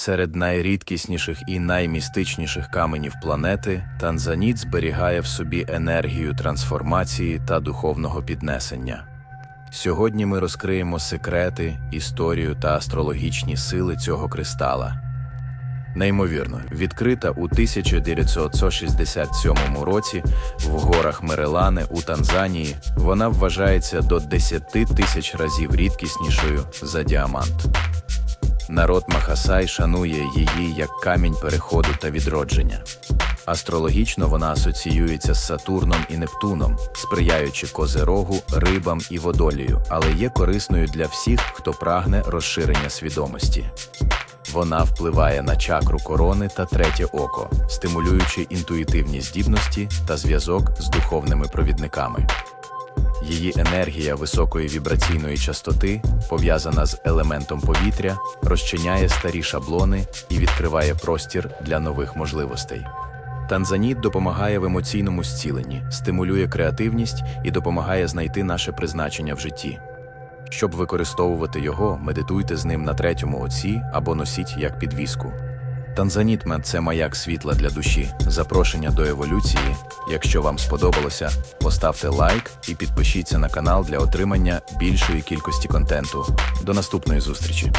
Серед найрідкісніших і наймістичніших каменів планети Танзаніт зберігає в собі енергію трансформації та духовного піднесення. Сьогодні ми розкриємо секрети, історію та астрологічні сили цього кристала. Неймовірно, відкрита у 1967 році в горах Мерелане у Танзанії, вона вважається до 10 тисяч разів рідкіснішою за діамант. Народ Махасай шанує її як камінь переходу та відродження. Астрологічно вона асоціюється з Сатурном і Нептуном, сприяючи козерогу, рибам і водолію, але є корисною для всіх, хто прагне розширення свідомості. Вона впливає на чакру корони та третє око, стимулюючи інтуїтивні здібності та зв'язок з духовними провідниками. Її енергія високої вібраційної частоти, пов'язана з елементом повітря, розчиняє старі шаблони і відкриває простір для нових можливостей. Танзаніт допомагає в емоційному зціленні, стимулює креативність і допомагає знайти наше призначення в житті. Щоб використовувати його, медитуйте з ним на третьому оці або носіть як підвіску. Танзанітмет це маяк світла для душі, запрошення до еволюції. Якщо вам сподобалося, поставте лайк і підпишіться на канал для отримання більшої кількості контенту. До наступної зустрічі!